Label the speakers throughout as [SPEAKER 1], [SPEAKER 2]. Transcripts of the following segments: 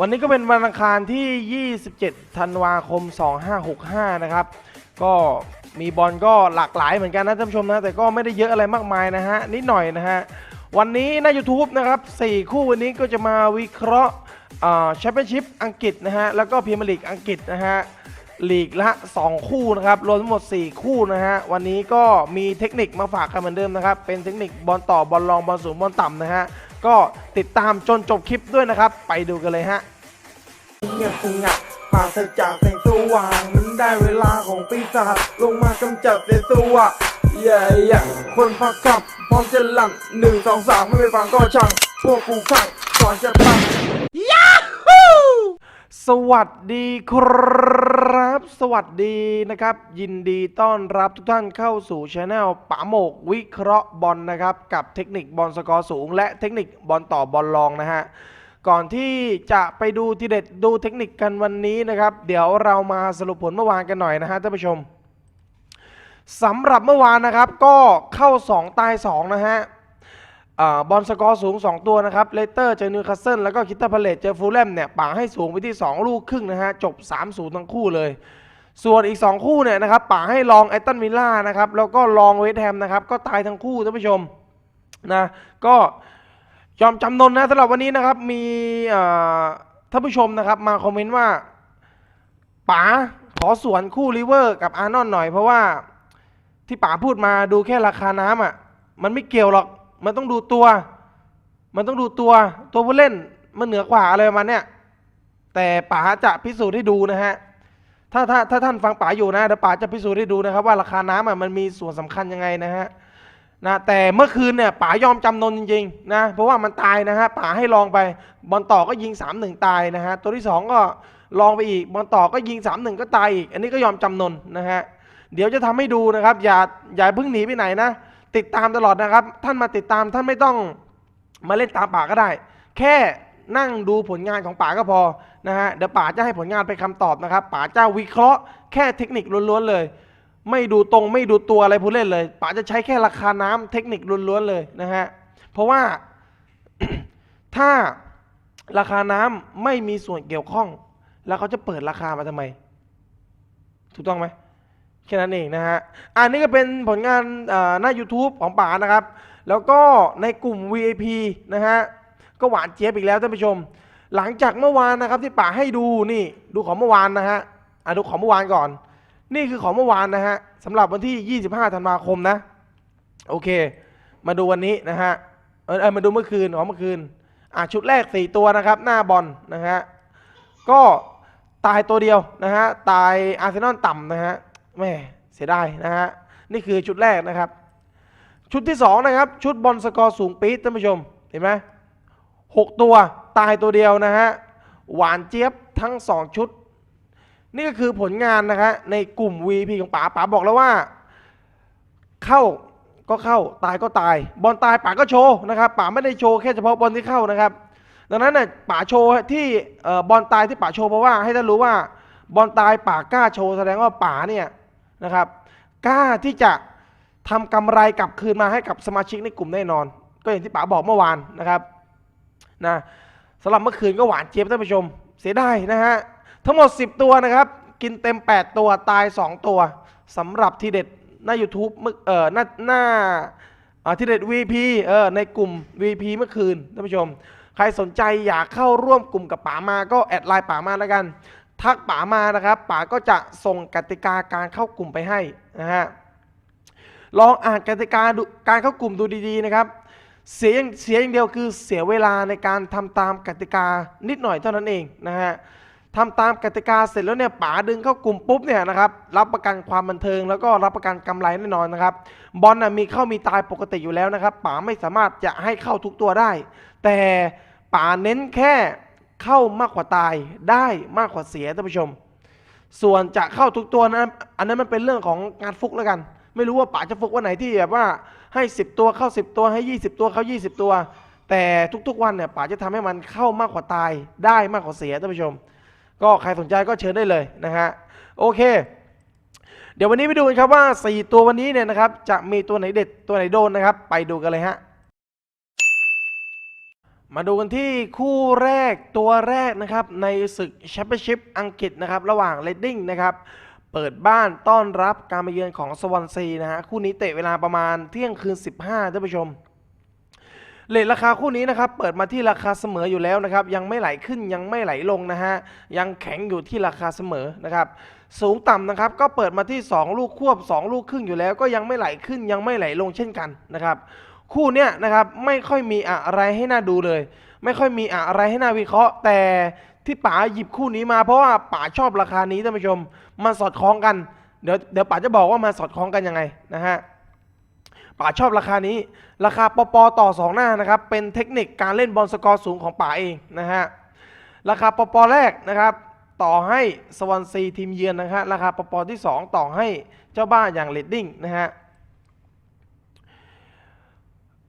[SPEAKER 1] วันนี้ก็เป็นวันอังคารที่ 27 ธันวาคม 2565 นะครับ ก็มีบอลก็หลากหลายเหมือนกันนะท่านผู้ชมนะ แต่ก็ไม่ได้เยอะอะไรมากมายนะฮะ นิดหน่อยนะฮะ วันนี้ใน YouTube นะครับ 4 คู่วันนี้ก็จะมาวิเคราะห์แชมเปี้ยนชิพอังกฤษนะฮะ แล้วก็พรีเมียร์ลีกอังกฤษนะฮะลีกละ 2 คู่นะครับ รวมทั้งหมด 4 คู่นะฮะ วันนี้ก็มีเทคนิคมาฝากกันเหมือนเดิมนะครับ เป็นเทคนิคบอลต่อบอลรองบอลสูงบอลต่ำนะฮะ ก็ติดตามจนจบคลิปด้วยนะครับ ไปดูกันเลยฮะ
[SPEAKER 2] เงียบสงัดปราศจากแสงสว่างมันได้เวลาของปีศาจลงมากำจัดเสสวะเย่เย่คนพักกับพร้อมจะหลังหนึ่งสองสามไม่ไปฟังก็ช่างพวกกูขังก่อนจะตัง
[SPEAKER 1] สวัสดีครับ สวัสดีนะครับ ยินดีต้อนรับทุกท่านเข้าสู่ช anel ป๋าโมกวิเคราะห์บอลนะครับ กับเทคนิคบอลสกอร์สูง และเทคนิคบอลต่อบอลรองนะฮะ ก่อนที่จะไปดูทีเด็ดดูเทคนิคกันวันนี้นะครับ เดี๋ยวเรามาสรุปผลเมื่อวานกันหน่อยนะฮะท่านผู้ชมสำหรับเมื่อวานนะครับก็เข้า 2 ตาย 2 นะฮะ บอลสกอร์สูง 2 ตัวนะครับเลเตอร์เจอนิวคาสเซิลแล้วก็คิตตาพาเลตเจอฟูลแลมเนี่ยป่าให้สูงไปที่ 2 ลูกครึ่งนะฮะ จบ 3-0 ทั้งคู่เลย ส่วนอีก 2 คู่เนี่ยนะครับป่าให้ลองไอตันวิลล่านะครับ แล้วก็ลองเวสต์แฮมนะครับ ก็ตายทั้งคู่ท่านผู้ชมนะก็ยอมจำนนนะสำหรับวันนี้นะครับมีท่านผู้ชมนะครับมาคอมเมนต์ว่าป๋าขอสวนคู่ลิเวอร์กับอาร์นอนหน่อยเพราะว่าที่ป๋าพูดมาดูแค่ราคาน้ำอะมันไม่เกี่ยวหรอก มันต้องดูตัว มันต้องดูตัวตัวผู้เล่นมันเหนือกว่าอะไรประมาณเนี้ยแต่ป๋าจะพิสูจน์ให้ดูนะฮะถ้าถ้าถ้าท่านฟังป๋าอยู่นะเดี๋ยวป๋าจะพิสูจน์ให้ดูนะครับว่าราคาน้ำอะมันมีส่วนสำคัญยังไงนะฮะนะแต่เมื่อคืนเนี่ยป๋ายอมจำนนจริงๆนะเพราะว่ามันตายนะฮะป๋าให้ลองไปบอลต่อก็ยิง3-1ตายนะฮะตัวที่2ก็ลองไปอีกบอลต่อก็ยิง3-1ก็ตายอีกอันนี้ก็ยอมจำนนนะฮะเดี๋ยวจะทำให้ดูนะครับอย่าอย่าเพิ่งหนีไปไหนนะ ติดตามตลอดนะครับ ท่านมาติดตามท่านไม่ต้องมาเล่นตามป่าก็ได้ แค่นั่งดูผลงานของป่าก็พอนะฮะเดี๋ยวป่าจะให้ผลงานไปนคำตอบนะครับป่าจะวิเคราะห์แค่เทคนิคล้วนๆเลย ไม่ดูตรงไม่ดูตัวอะไรผู้เล่นเลยป่าจะใช้แค่ราคาน้ำเทคนิคล้วนๆเลยนะฮะเพราะว่าถ้าราคาน้ำไม่มีส่วนเกี่ยวข้อง แล้วเขาจะเปิดราคามาทำไม ถูกต้องไหม ค่นั้นเองนะฮะอันนี้ก็เป็นผลงานหน้า YouTube ของป๋านะครับ แล้วก็ในกลุ่ม VIP นะฮะก็หวานเจี๊ยบอีกแล้วท่านผู้ชม หลังจากเมื่อวานนะครับที่ป๋าให้ดูนี่ดูของเมื่อวานนะฮะอะดูของเมื่อวานก่อน นี่คือของเมื่อวานนะฮะสำหรับวันที่ 25 ธันวาคมนะ โอเค มาดูวันนี้นะฮะเออมาดูเมื่อคืนของเมื่อคืนอะชุดแรก 4 ตัวนะครับ หน้าบอลนะฮะก็ตายตัวเดียวนะฮะตายอาร์เซนอลต่ำนะฮะ แม่เสียดายนะฮะนี่คือชุดแรกนะครับ ชุดที่สองนะครับชุดบอลสกอร์สูงปี๊ดท่านผู้ชมเห็นไหมหกตัวตายตัวเดียวนะฮะหวานเจี๊ยบทั้งสองชุด นี่ก็คือผลงานนะฮะในกลุ่ม VP ของป๋าป๋าบอกแล้วว่า เข้าก็เข้าตายก็ตาย บอลตายป๋าก็โชว์นะครับป๋าไม่ได้โชว์แค่เฉพาะบอลที่เข้านะครับ ดังนั้นเนี่ยป๋าโชว์ที่บอลตายที่ป๋าโชว์เพราะว่าให้ท่านรู้ว่าบอลตายป๋ากล้าโชว์แสดงว่าป๋าเนี่ย นะครับ กล้าที่จะทำกำไรกลับคืนมาให้กับสมาชิกในกลุ่มแน่นอน ก็อย่างที่ป๋าบอกเมื่อวานนะครับนะสำหรับเมื่อคืนก็หวานเจี๊ยบท่านผู้ชม เสียดายนะฮะทั้งหมด 10 ตัวนะครับ กินเต็ม 8 ตัวตาย 2 ตัวสำหรับทีเด็ดหน้า YouTube เมื่อเอ่อหน้าหน้าทีเด็ด VP เออในกลุ่ม VP เมื่อคืนท่านผู้ชม ใครสนใจอยากเข้าร่วมกลุ่มกับป๋ามาก็แอดไลน์ป๋ามาแล้วกัน ทักป๋ามานะครับป๋าก็จะส่งกติกาการเข้ากลุ่มไปให้นะฮะลองอ่านกติกาการเข้ากลุ่มดูดีๆนะครับ เสียอย่างเสียอย่างเดียวคือเสียเวลาในการทำตามกติกานิดหน่อยเท่านั้นเองนะฮะทำตามกติกาเสร็จแล้วเนี่ยป๋าดึงเข้ากลุ่มปุ๊บเนี่ยนะครับรับประกันความบันเทิง แล้วก็รับประกันกำไรแน่นอนนะครับบอลนะมีเข้ามีตายปกติอยู่แล้วนะครับป๋าไม่สามารถจะให้เข้าทุกตัวได้ แต่ป๋าเน้นแค่ เข้ามากกว่าตายได้มากกว่าเสียท่านผู้ชม ส่วนจะเข้าทุกตัวนะอันนั้นมันเป็นเรื่องของงานฟุกแล้วกัน ไม่รู้ว่าป๋าจะฟุกวันไหนที่แบบว่าให้ 10 ตัวเข้า 10 ตัวให้ 20 ตัวเข้า 20 ตัว แต่ทุกๆวันเนี่ยป๋าจะทำให้มันเข้ามากกว่าตายได้มากกว่าเสียท่านผู้ชม ก็ใครสนใจก็เชิญได้เลยนะฮะโอเค เดี๋ยววันนี้ไปดูกันครับว่า 4 ตัววันนี้เนี่ยนะครับจะมีตัวไหนเด็ดตัวไหนโดนนะครับ ไปดูกันเลยฮะ มาดูกันที่คู่แรกตัวแรกนะครับ ในศึกแชมเปี้ยนชิพอังกฤษนะครับ ระหว่างเลดดิ้งนะครับเปิดบ้านต้อนรับการมาเยือนของสวอนซีนะฮะคู่นี้เตะเวลาประมาณเที่ยงคืน 15ท่านผู้ชมเลทราคาคู่นี้นะครับ เปิดมาที่ราคาเสมออยู่แล้วนะครับ ยังไม่ไหลขึ้นยังไม่ไหลลงนะฮะ ยังแข็งอยู่ที่ราคาเสมอนะครับ สูงต่ำนะครับ ก็เปิดมาที่ 2 ลูกควบ 2 ลูกครึ่งอยู่แล้ว ก็ยังไม่ไหลขึ้นยังไม่ไหลลงเช่นกันนะครับ คู่เนี้ยนะครับไม่ค่อยมีอะไรให้น่าดูเลย ไม่ค่อยมีอะไรให้น่าวิเคราะห์ แต่ที่ป๋าหยิบคู่นี้มาเพราะว่าป๋าชอบราคานี้ท่านผู้ชม มันสอดคล้องกัน เดี๋ยวเดี๋ยวป๋าจะบอกว่ามันสอดคล้องกันยังไงนะฮะป๋าชอบราคานี้ ราคาปปต่อสองหน้านะครับ เป็นเทคนิคการเล่นบอลสกอร์สูงของป๋าเองนะฮะราคาปปแรกนะครับต่อให้สวอนซีทีมเยือนนะฮะราคาปปที่ 2 ต่อให้เจ้าบ้านอย่างเลดดิ้งนะฮะ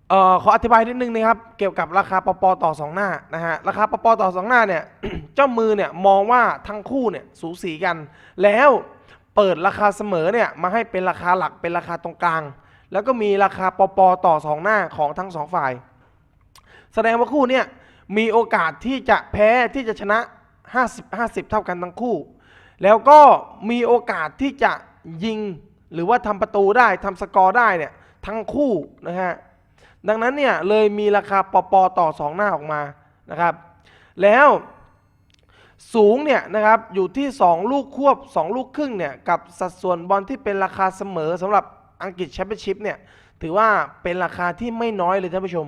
[SPEAKER 1] เอ่อขออธิบายนิดนึงนะครับ เกี่ยวกับราคาปปต่อสองหน้านะฮะราคาปปต่อสองหน้าเนี่ย เจ้ามือเนี่ยมองว่าทั้งคู่เนี่ยสูสีกัน แล้วเปิดราคาเสมอเนี่ยมาให้เป็นราคาหลักเป็นราคาตรงกลาง แล้วก็มีราคาปปต่อสองหน้าของทั้งสองฝ่าย แสดงว่าคู่เนี่ยมีโอกาสที่จะแพ้ที่จะชนะ 50 50 เท่ากันทั้งคู่ แล้วก็มีโอกาสที่จะยิงหรือว่าทำประตูได้ทำสกอร์ได้เนี่ยทั้งคู่นะฮะ ดังนั้นเนี่ยเลยมีราคาปปต่อ 2 หน้าออกมานะครับ แล้วสูงเนี่ยนะครับอยู่ที่ 2 ลูกควบ 2 ลูกครึ่งเนี่ยกับสัดส่วนบอลที่เป็นราคาเสมอสำหรับอังกฤษแชมเปี้ยนชิพเนี่ยถือว่าเป็นราคาที่ไม่น้อยเลยท่านผู้ชม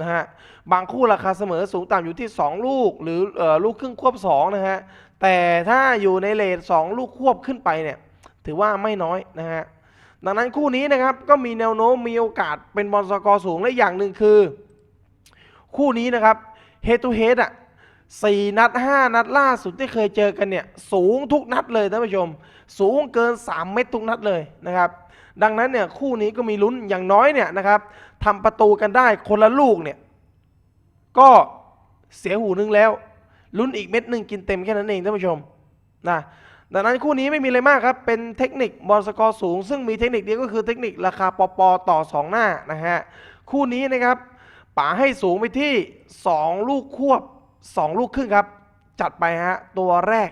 [SPEAKER 1] นะฮะบางคู่ราคาเสมอสูงต่ำอยู่ที่ 2 ลูกหรือออลูกครึ่งควบ2นะฮะแต่ถ้าอยู่ในเลท2ลูกควบขึ้นไปเนี่ยถือว่าไม่น้อยนะฮะ ดังนั้นคู่นี้นะครับก็มีแนวโน้มมีโอกาสเป็นบอลสกอร์สูงและอย่างหนึ่งคือ คู่นี้นะครับเฮ d ทูเฮดอะสี่นัด5นัดล่าสุดที่เคยเจอกันเนี่ยสูงทุกนัดเลยท่านผู้ชม สูงเกิน 3 เมตรทุกนัดเลยนะครับดังนั้นเนี่ยคู่นี้ก็มีลุ้นอย่างน้อยเนี่ยนะครับทำประตูกันได้คนละลูกเนี่ยก็เสียหูนึงแล้ว ลุ้นอีกเม็ดหนึ่งกินเต็มแค่นั้นเองท่านผู้ชมนะ ดังนั้นคู่นี้ไม่มีอะไรมากครับ เป็นเทคนิคบอลสกอร์สูง ซึ่งมีเทคนิคเดียวก็คือเทคนิคราคาปปต่อ 2 หน้านะฮะ คู่นี้นะครับป๋าให้สูงไปที่ 2 ลูกควบ 2 ลูกครึ่งครับ จัดไปฮะ ตัวแรก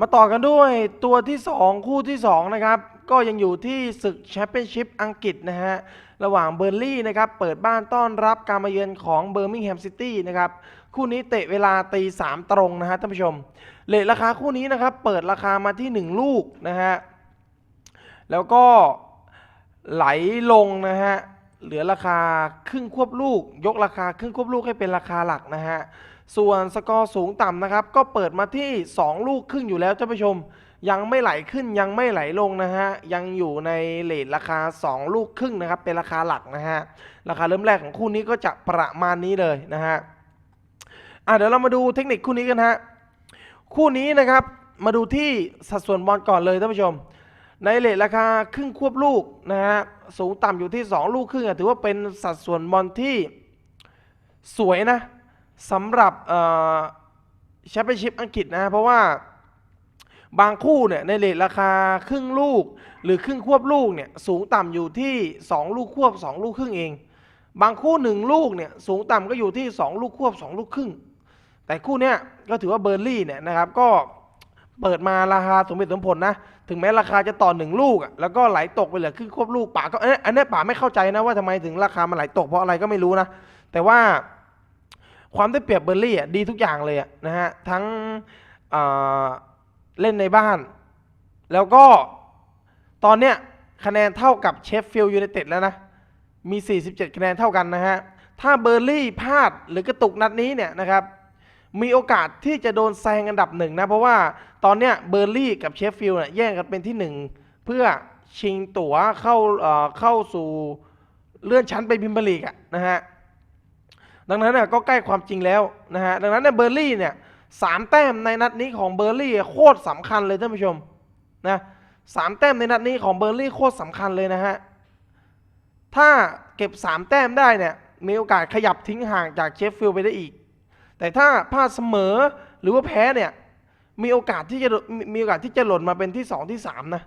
[SPEAKER 1] มาต่อกันด้วยตัวที่ 2 คู่ที่ 2 นะครับ ก็ยังอยู่ที่ศึกแชมเปี้ยนชิพอังกฤษนะฮะ ระหว่างเบอร์ลี่นะครับ เปิดบ้านต้อนรับการมาเยือนของเบอร์มิงแฮมซิตี้นะครับ คู่นี้เตะเวลาตีสามตรงนะฮะท่านผู้ชมเลทราคาคู่นี้นะครับ เปิดราคามาที่ 1 ลูกนะฮะแล้วก็ไหลลงนะฮะเหลือราคาครึ่งควบลูก ยกราคาครึ่งควบลูกให้เป็นราคาหลักนะฮะส่วนสกอร์สูงต่ำนะครับ ก็เปิดมาที่ 2 ลูกครึ่งอยู่แล้วท่านผู้ชม ยังไม่ไหลขึ้นยังไม่ไหลลงนะฮะยังอยู่ในเลทราคา 2 ลูกครึ่งนะครับ เป็นราคาหลักนะฮะราคาเริ่มแรกของคู่นี้ก็จะประมาณนี้เลยนะฮะ อะเดี๋ยวเรามาดูเทคนิคคู่นี้กันฮะ คู่นี้นะครับ มาดูที่สัดส่วนบอลก่อนเลยท่านผู้ชม ในเลทราคาครึ่งควบลูกนะฮะ สูงต่ำอยู่ที่ 2 ลูกครึ่งอะถือว่าเป็นสัดส่วนบอลที่สวยนะสำหรับแชมเปี้ยนชิพอังกฤษนะ เพราะว่าบางคู่เนี่ยในเลทราคาครึ่งลูก หรือครึ่งควบลูกเนี่ยสูงต่ำอยู่ที่ 2 ลูกควบ 2 ลูกครึ่งเอง บางคู่ 1 ลูกเนี่ยสูงต่ำก็อยู่ที่ 2 ลูกควบ 2 ลูกครึ่ง แต่คู่เนี้ยก็ถือว่าเบอร์ลี่เนี่ยนะครับก็เปิดมาราคาสมเหตุสมผลนะ ถึงแม้ราคาจะต่อหนึ่งลูกอะแล้วก็ไหลตกไปเหลือครึ่งควบลูกป๋าก็เอ๊ะอันนี้ป๋าไม่เข้าใจนะว่าทำไมถึงราคามันไหลตกเพราะอะไรก็ไม่รู้นะ แต่ว่าความได้เปรียบเบอร์ลี่อะดีทุกอย่างเลยอะนะฮะทั้งเเล่นในบ้าน แล้วก็ตอนเนี้ยคะแนนเท่ากับเชฟฟิลด์ยูไนเต็ดแล้วนะ มี 47 คะแนนเท่ากันนะฮะ ถ้าเบอร์ลี่พลาดหรือกระตุกนัดนี้เนี่ยนะครับ มีโอกาสที่จะโดนแซงอันดับหนึ่งนะ เพราะว่าตอนเนี้ยเบอร์ลี่กับเชฟฟิลด์เนี่ยแย่งกันเป็นที่หนึ่งเพื่อชิงตั๋วเข้าเอ่อเข้าสู่เลื่อนชั้นไปพิมพ์ลีกอะนะฮะดังนั้นเนี่ยก็ใกล้ความจริงแล้วนะฮะดังนั้นเนี่ยเบอร์ลี่เนี่ยสามแต้มในนัดนี้ของเบอร์ลี่โคตรสำคัญเลยท่านผู้ชมนะสามแต้มในนัดนี้ของเบอร์ลี่โคตรสำคัญเลยนะฮะถ้าเก็บ3แต้มได้เนี่ยมีโอกาสขยับทิ้งห่างจากเชฟฟิลด์ไปได้อีก แต่ถ้าพลาดเสมอหรือว่าแพ้เนี่ยมีโอกาสที่จะมีโอกาสที่จะหล่นมาเป็นที่ 2 ที่ 3 นะ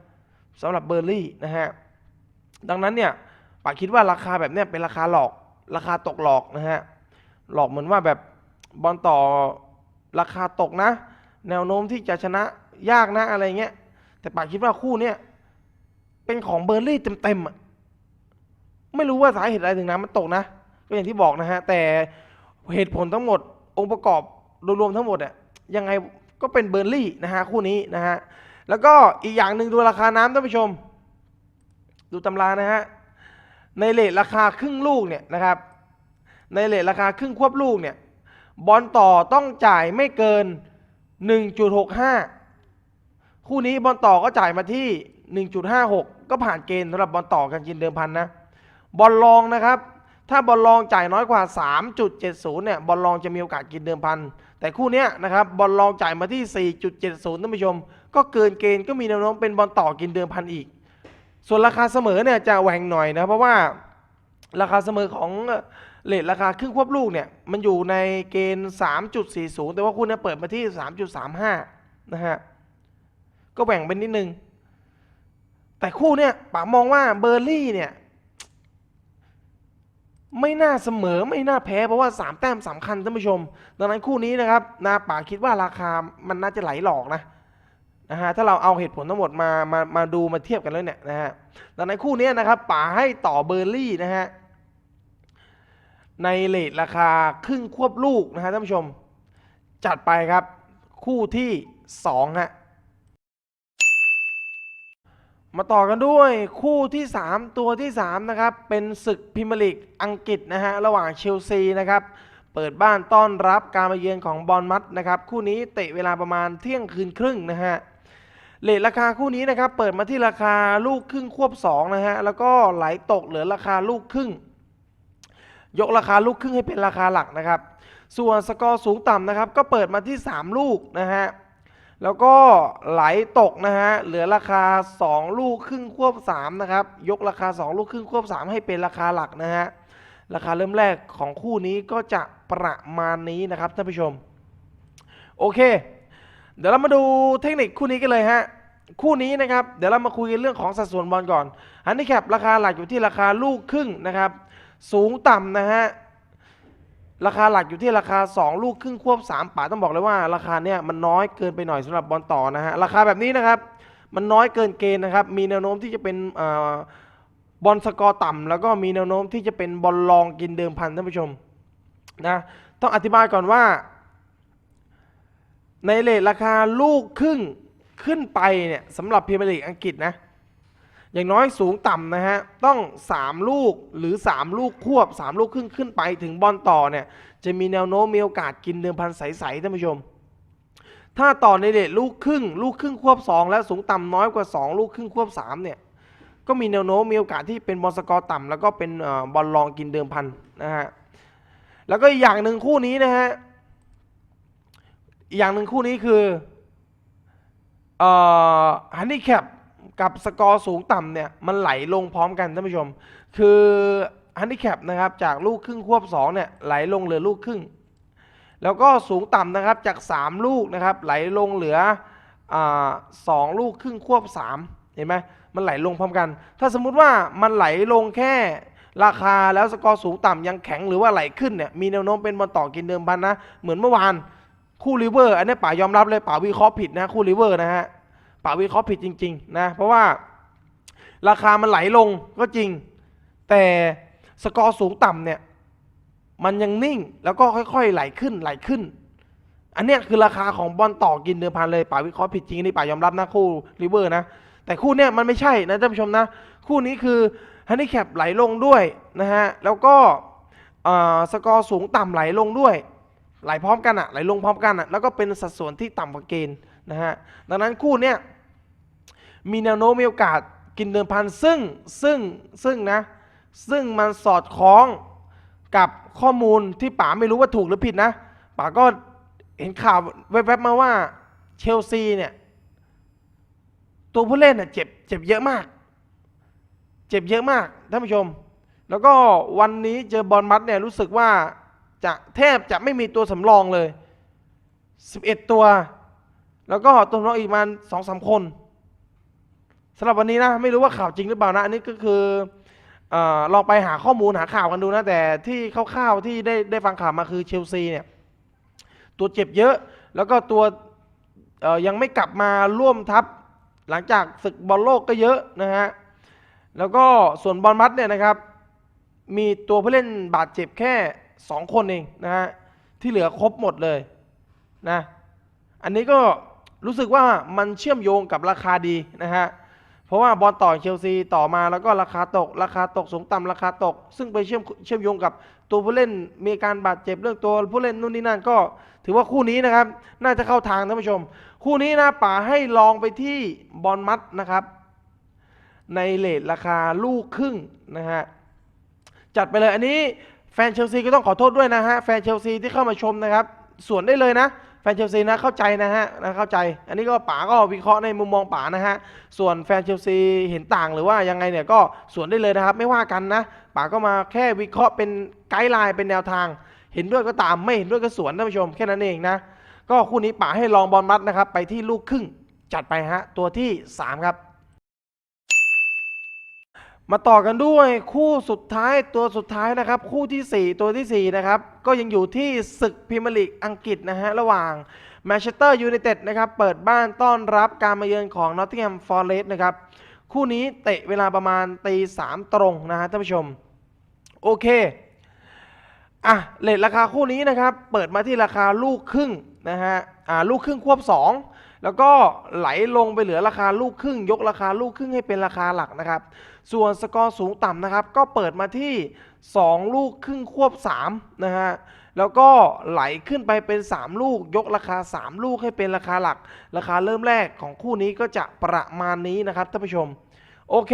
[SPEAKER 1] สำหรับเบอร์ลี่นะฮะดังนั้นเนี่ยป๋าคิดว่าราคาแบบเนี้ยเป็นราคาหลอกราคาตกหลอกนะฮะหลอกเหมือนว่าแบบบอลต่อราคาตกนะ แนวโน้มที่จะชนะยากนะอะไรเงี้ยแต่ป๋าคิดว่าคู่เนี้ยเป็นของเบอร์ลี่เต็มๆอะไม่รู้ว่าสาเหตุอะไรถึงน้ำมันตกนะก็อย่างที่บอกนะฮะแต่เหตุผลทั้งหมด องค์ประกอบรวมๆทั้งหมดอะยังไงก็เป็นเบอร์ลี่นะฮะคู่นี้นะฮะแล้วก็อีกอย่างหนึ่งดูราคาน้ำท่านผู้ชม ดูตำรานะฮะในเลทราคาครึ่งลูกเนี่ยนะครับ ในเลทราคาครึ่งควบลูกเนี่ยบอลต่อต้องจ่ายไม่เกิน 1.65 คู่นี้บอลต่อก็จ่ายมาที่ 1.56 ก็ผ่านเกณฑ์สำหรับบอลต่อกันกินเดิมพันนะบอลลองนะครับ ถ้าบอลลองจ่ายน้อยกว่า 3.70 เนี่ยบอลลองจะมีโอกาสกินเดิมพัน แต่คู่นี้นะครับบอลลองจ่ายมาที่ 4.70ท่านผู้ชม ก็เกินเกณฑ์ก็มีแนวโน้มเป็นบอลต่อกินเดิมพันอีก ส่วนราคาเสมอเนี่ยจะแหว่งหน่อยนะเพราะว่าราคาเสมอของเลทราคาครึ่งควบลูกเนี่ยมันอยู่ในเกณฑ์ 3.40 แต่ว่าคุณเนี่ยเปิดมาที่ 3.35 นะฮะก็แหว่งเป็นนิดนึง แต่คู่เนี่ยป๋ามองว่าเบอร์ลี่เนี่ย ไม่น่าเสมอไม่น่าแพ้เพราะว่า 3 แต้มสำคัญท่านผู้ชม ดังนั้นคู่นี้นะครับนาป๋าคิดว่าราคามันน่าจะไหลหลอกนะนะฮะถ้าเราเอาเหตุผลทั้งหมดมามามาดูมาเทียบกันแล้วเนี่ยนะฮะดังนั้นคู่นี้นะครับป๋าให้ต่อเบอร์ลี่นะฮะในเลทราคาครึ่งควบลูกนะฮะท่านผู้ชม จัดไปครับคู่ที่2ฮะ มาต่อกันด้วยคู่ที่ 3 ตัวที่ 3 นะครับ เป็นศึกพรีเมียร์ลีกอังกฤษนะฮะ ระหว่างเชลซีนะครับ เปิดบ้านต้อนรับการมาเยือนของบอลมัดนะครับ คู่นี้เตะเวลาประมาณเที่ยงคืนครึ่งนะฮะเลทราคาคู่นี้นะครับ เปิดมาที่ราคาลูกครึ่งควบ2นะฮะ แล้วก็ไหลตกเหลือราคาลูกครึ่ง ยกราคาลูกครึ่งให้เป็นราคาหลักนะครับ ส่วนสกอร์สูงต่ำนะครับ ก็เปิดมาที่ 3 ลูกนะฮะ แล้วก็ไหลตกนะฮะ เหลือราคา 2 ลูกครึ่งควบ 3 นะครับ ยกราคา 2 ลูกครึ่งควบ 3 ให้เป็นราคาหลักนะฮะ ราคาเริ่มแรกของคู่นี้ก็จะประมาณนี้นะครับท่านผู้ชม โอเค เดี๋ยวเรามาดูเทคนิคคู่นี้กันเลยฮะ คู่นี้นะครับ เดี๋ยวเรามาคุยกันเรื่องของสัดส่วนบอลก่อนฮันนี่แคปราคาหลักอยู่ที่ราคาลูกครึ่งนะครับ สูงต่ำนะฮะ ราคาหลักอยู่ที่ราคา 2 ลูกครึ่งควบ 3ป่าต้องบอกเลยว่า ราคาเนี่ยมันน้อยเกินไปหน่อยสำหรับบอลต่อนะฮะราคาแบบนี้นะครับ มันน้อยเกินเกณฑ์นะครับ มีแนวโน้มที่จะเป็นอบอลสกอร์ต่ำแล้วก็มีแนวโน้มที่จะเป็นบอลลองกินเดิมพันท่านผู้ชมนะต้องอธิบายก่อนว่า ในเลทราคาลูกครึ่งขึ้นไปเนี่ยสำหรับพรีเมียร์ลีกอังกฤษนะ อย่างน้อยสูงต่ำนะฮะ ต้อง 3 ลูกหรือ 3 ลูกควบ 3 ลูกครึ่งขึ้นไปถึงบอลต่อเนี่ย จะมีแนวโน้มมีโอกาสกินเดิมพันใสๆท่านผู้ชม ถ้าต่อในเดทลูกครึ่ง ลูกครึ่งควบ 2 และสูงต่ำน้อยกว่า 2 ลูกครึ่งควบ 3 เนี่ย ก็มีแนวโน้มมีโอกาสที่เป็นบอลสกอร์ต่ำแล้วก็เป็นบอลลองกินเดิมพันนะฮะ แล้วก็อีกอย่างหนึ่งคู่นี้นะฮะอีกอย่างหนึ่งคู่นี้คือเอ่อฮันนี่แคป กับสกอร์สูงต่ำเนี่ย มันไหลลงพร้อมกันท่านผู้ชม คือฮันนี่แคปนะครับจากลูกครึ่งควบ 2 เนี่ย ไหลลงเหลือลูกครึ่ง แล้วก็สูงต่ำนะครับจาก 3 ลูกนะครับ ไหลลงเหลือสองลูกครึ่งควบ 3 เห็นไหมมันไหลลงพร้อมกัน ถ้าสมมุติว่ามันไหลลงแค่ราคาแล้วสกอร์สูงต่ำยังแข็งหรือว่าไหลขึ้นเนี่ยมีแนวโน้มเป็นบอลต่อกินเดิมพันนะ เหมือนเมื่อวานคู่ลิเวอร์ อันนี้ป๋ายอมรับเลยป๋าวิเคราะห์ผิดนะคู่ลิเวอร์นะฮะ ป๋าวิเคราะห์ผิดจริง ๆ นะ เพราะว่าราคามันไหลลงก็จริง แต่สกอร์สูงต่ำเนี่ย มันยังนิ่งแล้วก็ค่อยๆไหลขึ้นไหลขึ้น อันเนี้ยคือราคาของบอลต่อกินเดิมพันเลยป่าวิเคราะห์ผิดจริงนี่ป่ายอมรับนะคู่ริเวอร์นะ แต่คู่เนี้ยมันไม่ใช่นะท่านผู้ชมนะ คู่นี้คือฮันนี่แคปไหลลงด้วยนะฮะแล้วก็สกอร์สูงต่ำไหลลงด้วย ไหลพร้อมกันอะไหลลงพร้อมกันอะแล้วก็เป็นสัดส่วนที่ต่ำกว่าเกณฑ์ นะฮะดังนั้นคู่เนี้ยมีแนวโน้มมีโอกาสกินเดิมพันซึ่งซึ่งซึ่งนะซึ่งมันสอดคล้องกับข้อมูลที่ป๋าไม่รู้ว่าถูกหรือผิดนะป๋าก็เห็นข่าวแวบๆมาว่าเชลซีเนี่ยตัวผู้เล่นเน่ยเจ็บเจ็บเยอะมาก เจ็บเยอะมากท่านผู้ชม แล้วก็วันนี้เจอบอลมัดเนี่ยรู้สึกว่าจะแทบจะไม่มีตัวสำรองเลย 11 ตัว แล้วก็ตัวสำรองอีกประมาณสองสามคนสำหรับวันนี้นะไม่รู้ว่าข่าวจริงหรือเปล่านะอันนี้ก็คืออลองไปหาข้อมูลหาข่าวกันดูนะแต่ที่คร่าวๆที่ได้ได้ฟังข่าวมาคือเชลซีเนี่ยตัวเจ็บเยอะ แล้วก็ตัวยังไม่กลับมาร่วมทัพหลังจากศึกบอลโลกก็เยอะนะฮะแล้วก็ส่วนบอลมัดเนี่ยนะครับ มีตัวผู้เล่นบาดเจ็บแค่ 2 คนเองนะฮะที่เหลือครบหมดเลยนะอันนี้ก็ รู้สึกว่ามันเชื่อมโยงกับราคาดีนะฮะเพราะว่าบอลต่อเชลซีต่อมาแล้วก็ราคาตก ราคาตกสูงต่ำราคาตก ซึ่งไปเชื่อมเชื่อมโยงกับตัวผู้เล่นมีการบาดเจ็บเรื่องตัวผู้เล่นนู่นนี่นั่นก็ ถือว่าคู่นี้นะครับ น่าจะเข้าทางท่านผู้ชม คู่นี้นะป๋าให้ลองไปที่บอลมัดนะครับ ในเลทราคาลูกครึ่งนะฮะจัดไปเลยอันนี้แฟนเชลซีก็ต้องขอโทษด้วยนะฮะแฟนเชลซีที่เข้ามาชมนะครับส่วนได้เลยนะ แฟนเชลซีนะเข้าใจนะฮะนะเข้าใจ อันนี้ก็ป๋าก็วิเคราะห์ในมุมมองป๋านะฮะส่วนแฟนเชลซีเห็นต่างหรือว่ายังไงเนี่ยก็ส่วนได้เลยนะครับ ไม่ว่ากันนะป๋าก็มาแค่วิเคราะห์เป็นไกด์ไลน์เป็นแนวทาง เห็นด้วยก็ตามไม่เห็นด้วยก็สวนท่านผู้ชมแค่นั้นเองนะก็คู่นี้ป๋าให้ลองบอลมัดนะครับไปที่ลูกครึ่งจัดไปฮะตัวที่สามครับ มาต่อกันด้วยคู่สุดท้ายตัวสุดท้ายนะครับ คู่ทีสี่4 ตัวทีสี่ 4 นะครับ ก็ยังอยู่ที่ศึกพรีเมียร์ลีกอังกฤษนะฮะ ระหว่างแมนเชสเตอร์ยูไนเต็ดนะครับ เปิดบ้านต้อนรับการมาเยือนของนอตติงแฮมฟอร์เรสต์นะครับ คู่นี้เตะเวลาประมาณตีสามตรงนะฮะท่านผู้ชม โอเค อะเลทราคาคู่นี้นะครับ เปิดมาที่ราคาลูกครึ่งนะฮะอ่าลูกครึ่งควบ 2 แล้วก็ไหลลงไปเหลือราคาลูกครึ่ง ยกราคาลูกครึ่งให้เป็นราคาหลักนะครับ ส่วนสกอร์สูงต่ำนะครับก็เปิดมาที่ 2 ลูกครึ่งควบ3นะฮะแล้วก็ไหลขึ้นไปเป็น 3 ลูกยกราคา 3 ลูกให้เป็นราคาหลัก ราคาเริ่มแรกของคู่นี้ก็จะประมาณนี้นะครับท่านผู้ชม โอเค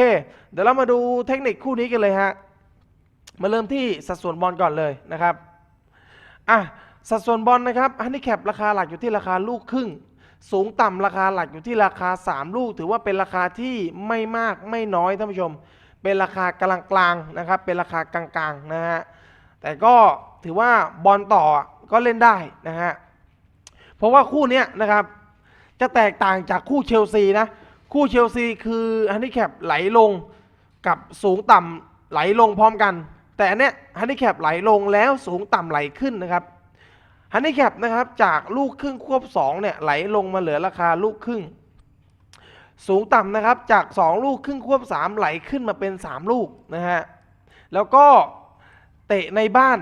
[SPEAKER 1] เดี๋ยวเรามาดูเทคนิคคู่นี้กันเลยฮะมาเริ่มที่สัดส่วนบอลก่อนเลยนะครับอะสัดส่วนบอลนะครับฮันนี่แคปราคาหลักอยู่ที่ราคาลูกครึ่ง สูงต่ำราคาหลักอยู่ที่ราคา 3 ลูก ถือว่าเป็นราคาที่ไม่มากไม่น้อยท่านผู้ชม เป็นราคากลางกลางๆนะครับ เป็นราคากลางๆนะฮะแต่ก็ถือว่าบอลต่อก็เล่นได้นะฮะเพราะว่าคู่นี้นะครับ จะแตกต่างจากคู่เชลซีนะคู่เชลซีคือฮันนี่แคปไหลลงกับสูงต่ำไหลลงพร้อมกัน แต่อันเนี้ยฮันนี่แคปไหลลงแล้วสูงต่ำไหลขึ้นนะครับ ฮันนี่แคปนะครับจากลูกครึ่งควบ 2 เนี่ยไหลลงมาเหลือราคาลูกครึ่ง สูงต่ำนะครับจาก 2 ลูกครึ่งควบ 3 ไหลขึ้นมาเป็น 3 ลูกนะฮะแล้วก็เตะในบ้าน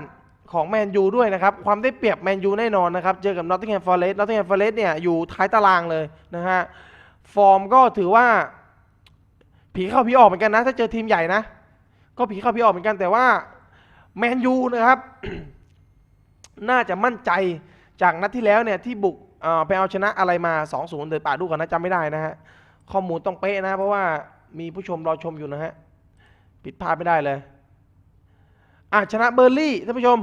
[SPEAKER 1] ของแมนยูด้วยนะครับ ความได้เปรียบแมนยูแน่นอนนะครับ เจอกับนอตติงแฮมฟอร์เรสต์นอตติงแฮมฟอร์เรสต์เนี่ยอยู่ท้ายตารางเลยนะฮะฟอร์มก็ถือว่า ผีเข้าผีออกเหมือนกันนะ ถ้าเจอทีมใหญ่นะ ก็ผีเข้าผีออกเหมือนกันแต่ว่าแมนยูนะครับ น่าจะมั่นใจจากนัดที่แล้วเนี่ยที่บุกไปเอาชนะอะไรมา 2-0 เดินป่าดูก่อนนะจำไม่ได้นะฮะ ข้อมูลต้องเป๊ะนะ เพราะว่ามีผู้ชมรอชมอยู่นะฮะผิดพลาดไม่ได้เลยอะชนะเบอร์ลี่ท่านผู้ชม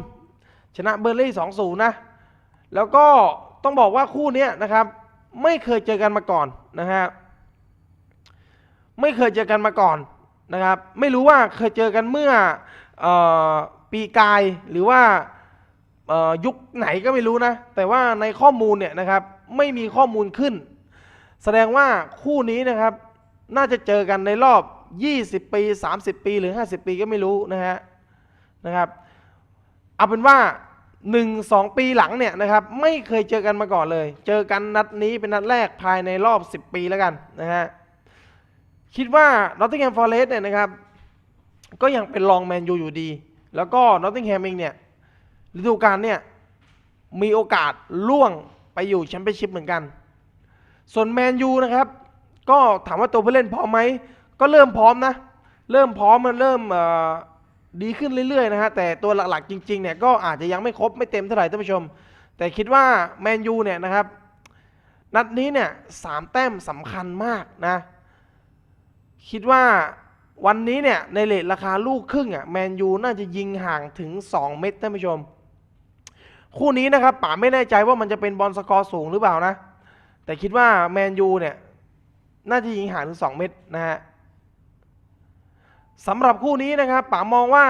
[SPEAKER 1] ชนะเบอร์ลี่ 2-0 นะ แล้วก็ต้องบอกว่าคู่นี้นะครับ ไม่เคยเจอกันมาก่อนนะฮะ ไม่เคยเจอกันมาก่อนนะครับ ไม่รู้ว่าเคยเจอกันเมื่อออปีกายหรือว่า ยุคไหนก็ไม่รู้นะ แต่ว่าในข้อมูลเนี่ยนะครับไม่มีข้อมูลขึ้น แสดงว่าคู่นี้นะครับ น่าจะเจอกันในรอบ 20 ปี 30 ปีหรือ 50 ปีก็ไม่รู้นะฮะนะครับเอาเป็นว่า 1 2 ปีหลังเนี่ยนะครับไม่เคยเจอกันมาก่อนเลย เจอกันนัดนี้เป็นนัดแรกภายในรอบ 10 ปีแล้วกันนะฮะคิดว่านอตติงแฮมฟอร์เรสเนี่ยนะครับก็ยังเป็นรองแมนยูอยู่ดี แล้วก็นอตติงแฮมเองเนี่ย ฤดูกาลเนี่ยมีโอกาสล่วงไปอยู่แชมเปี้ยนชิพเหมือนกัน ส่วนแมนยูนะครับ ก็ถามว่าตัวผู้เล่นพร้อมไหม ก็เริ่มพร้อมนะ เริ่มพร้อมมันเริ่มดีขึ้นเรื่อยๆนะฮะ แต่ตัวหลักๆจริงๆเนี่ยก็อาจจะยังไม่ครบไม่เต็มเท่าไหร่ท่านผู้ชม แต่คิดว่าแมนยูเนี่ยนะครับ นัดนี้เนี่ยสามแต้มสำคัญมากนะ คิดว่าวันนี้เนี่ยในเลทราคาลูกครึ่งอะแมนยูน่าจะยิงห่างถึง 2 เม็ดท่านผู้ชม คู่นี้นะครับป๋าไม่แน่ใจว่ามันจะเป็นบอลสกอร์สูงหรือเปล่านะ แต่คิดว่าแมนยูเนี่ย น่าจะยิงห่างถึง2เม็ดนะฮะสำหรับคู่นี้นะครับป๋ามองว่า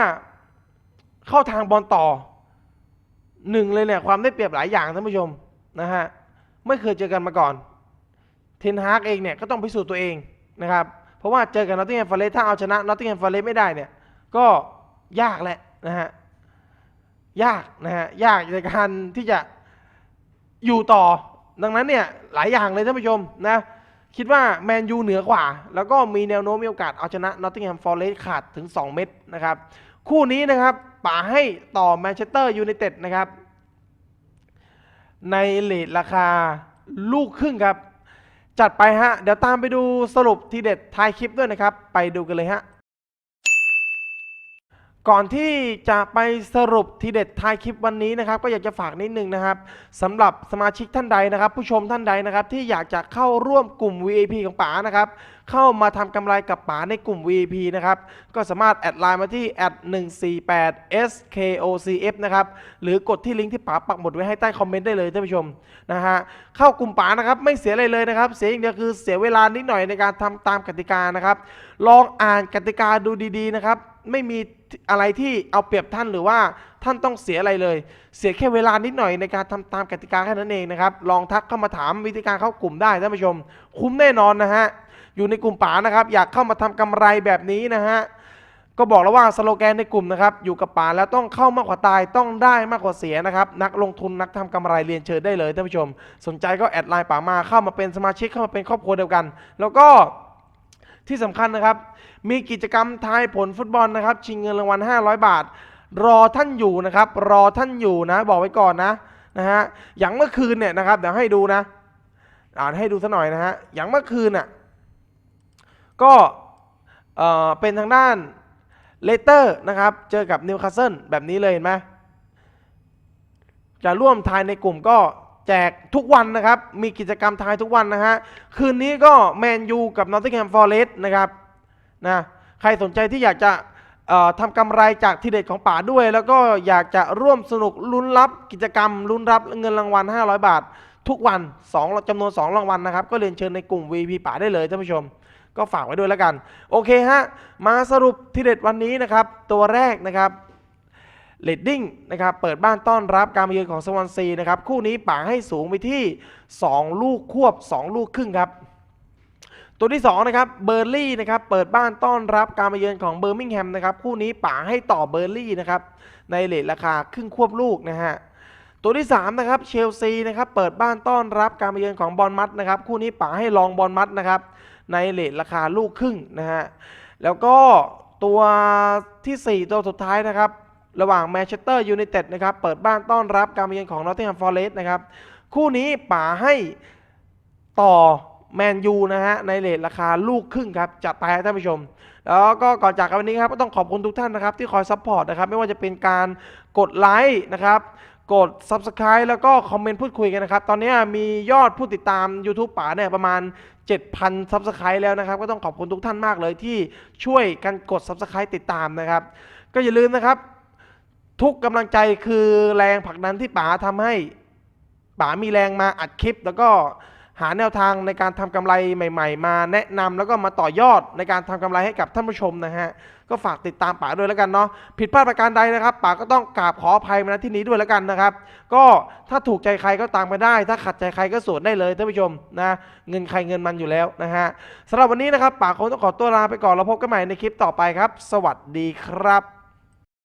[SPEAKER 1] เข้าทางบอลต่อหนึ่งเลยเนี่ยความได้เปรียบหลายอย่างท่านผู้ชมนะฮะไม่เคยเจอกันมาก่อน เทนฮากเองเนี่ยก็ต้องพิสูจน์ตัวเองนะครับเพราะว่าเจอกับนอตติงแฮมฟอร์เรสถ้าเอาชนะนอตติงแฮมฟอร์เรสไม่ได้เนี่ยก็ยากแหละนะฮะ ยากนะฮะยากในการที่จะอยู่ต่อ ดังนั้นเนี่ยหลายอย่างเลยท่านผู้ชมนะคิดว่าแมนยูเหนือกว่า แล้วก็มีแนวโน้มมีโอกาสเอาชนะนอตติงแฮมฟอร์เรสต์ขาดถึง 2 เม็ดนะครับ คู่นี้นะครับป่าให้ต่อแมนเชสเตอร์ยูไนเต็ดนะครับ ในเลทราคาลูกครึ่งครับ จัดไปฮะ เดี๋ยวตามไปดูสรุปทีเด็ดท้ายคลิปด้วยนะครับ ไปดูกันเลยฮะ ก่อนที่จะไปสรุปทีเด็ดท้ายคลิปวันนี้นะครับ ก็อยากจะฝากนิดนึงนะครับสำหรับสมาชิกท่านใดนะครับ ผู้ชมท่านใดนะครับ ที่อยากจะเข้าร่วมกลุ่ม VIP ของป๋านะครับ เข้ามาทำกำไรกับป๋าในกลุ่ม VIP นะครับ ก็สามารถแอดไลน์มาที่แอด148 skocf นะครับ หรือกดที่ลิงก์ที่ป๋าปักหมุดไว้ให้ใต้คอมเมนต์ได้เลยท่านผู้ชมนะฮะเข้ากลุ่มป๋านะครับไม่เสียอะไรเลยนะครับ เสียอย่างเดียวคือเสียเวลานิดหน่อยในการทำตามกติกานะครับ ลองอ่านกติกาดูดีๆนะครับ ไม่มีอะไรที่เอาเปรียบท่านหรือว่าท่านต้องเสียอะไรเลย เสียแค่เวลานิดหน่อยในการทำตามกติกาแค่นั้นเองนะครับ ลองทักเข้ามาถามวิธีการเข้ากลุ่มได้ท่านผู้ชม คุ้มแน่นอนนะฮะ อยู่ในกลุ่มป๋านะครับ อยากเข้ามาทำกำไรแบบนี้นะฮะ ก็บอกแล้วว่าสโลแกนในกลุ่มนะครับ อยู่กับป๋าแล้วต้องเข้ามากกว่าตาย ต้องได้มากกว่าเสียนะครับ นักลงทุนนักทำกำไรเรียนเชิญได้เลยท่านผู้ชม สนใจก็แอดไลน์ป๋ามาเข้ามาเป็นสมาชิกเข้ามาเป็นครอบครัวเดียวกัน แล้วก็ที่สำคัญนะครับ มีกิจกรรมทายผลฟุตบอลนะครับ ชิงเงินรางวัล 500 บาท รอท่านอยู่นะครับ รอท่านอยู่นะ บอกไว้ก่อนนะนะฮะอย่างเมื่อคืนเนี่ยนะครับเดี๋ยวให้ดูนะ อ่านให้ดูสักหน่อยนะฮะอย่างเมื่อคืนน่ะก็เอ่อเป็นทางด้านเลเตอร์นะครับ เจอกับนิวคาสเซิลแบบนี้เลยเห็นไหมจะร่วมทายในกลุ่มก็แจกทุกวันนะครับ มีกิจกรรมทายทุกวันนะฮะ คืนนี้ก็แมนยูกับนอตติงแฮมฟอร์เรสต์นะครับ นะใครสนใจที่อยากจะเอ่อทำกำไรจากทีเด็ดของป่าด้วย แล้วก็อยากจะร่วมสนุกลุ้นรับกิจกรรมลุ้นรับเงินรางวัล 500 บาท ทุกวัน2จำนวน 2 รางวัลนะครับ ก็เรียนเชิญในกลุ่ม VP ป่าได้เลยท่านผู้ชม ก็ฝากไว้ด้วยแล้วกัน โอเคฮะ มาสรุปทีเด็ดวันนี้นะครับ ตัวแรกนะครับเลดดิ้งนะครับเปิดบ้านต้อนรับการมาเยือนของสวอนซีนะครับคู่นี้ป่าให้สูงไปที่ 2 ลูกควบ 2 ลูกครึ่งครับ ตัวที่2นะครับเบอร์ลี่นะครับเปิดบ้านต้อนรับการมาเยือนของเบอร์มิงแฮมนะครับคู่นี้ป่าให้ต่อเบอร์ลี่นะครับในเลทราคาครึ่งควบลูกนะฮะตัวที่3นะครับเชลซีนะครับเปิดบ้านต้อนรับการมาเยือนของบอลมัดนะครับคู่นี้ป่าให้ลองบอลมัดนะครับในเลทราคาลูกครึ่งนะฮะแล้วก็ตัวทีสี่ 4 ตัวสุดท้ายนะครับระหว่างแมนเชสเตอร์ยูไนเต็ดนะครับเปิดบ้านต้อนรับการมาเยือนของนอตติงแฮมฟอร์เรสต์นะครับคู่นี้ป๋าให้ต่อ แมนยูนะฮะในเลทราคาลูกครึ่งครับจัดไปท่านผู้ชม แล้วก็ก่อนจากกันวันนี้ครับก็ต้องขอบคุณทุกท่านนะครับที่คอยซัพพอร์ตนะครับไม่ว่าจะเป็นการกดไลค์นะครับกด Subscribe แล้วก็คอมเมนต์พูดคุยกันนะครับ ตอนนี้มียอดผู้ติดตาม YouTube ป๋าเนี่ยประมาณ 7,000 Subscribe แล้วนะครับ ก็ต้องขอบคุณทุกท่านมากเลยที่ช่วยกันกด Subscribe ติดตามนะครับ ก็อย่าลืมนะครับ ทุกกำลังใจคือแรงผลักดันที่ป๋าทำให้ป๋ามีแรงมาอัดคลิปแล้วก็ หาแนวทางในการทำกำไรใหม่ ๆ มาแนะนำแล้วก็มาต่อยอดในการทำกำไรให้กับท่านผู้ชมนะฮะก็ฝากติดตามป๋าด้วยแล้วกันเนาะผิดพลาดประการใดนะครับป๋าก็ต้องกราบขออภัยมาณที่นี้ด้วยแล้วกันนะครับ ก็ถ้าถูกใจใครก็ตามไปได้ ถ้าขัดใจใครก็สวนได้เลยท่านผู้ชมนะเงินใครเงินมันอยู่แล้วนะฮะสำหรับวันนี้นะครับป๋าคงต้องขอตัวลาไปก่อนแล้วพบกันใหม่ในคลิปต่อไปครับ สวัสดีครับ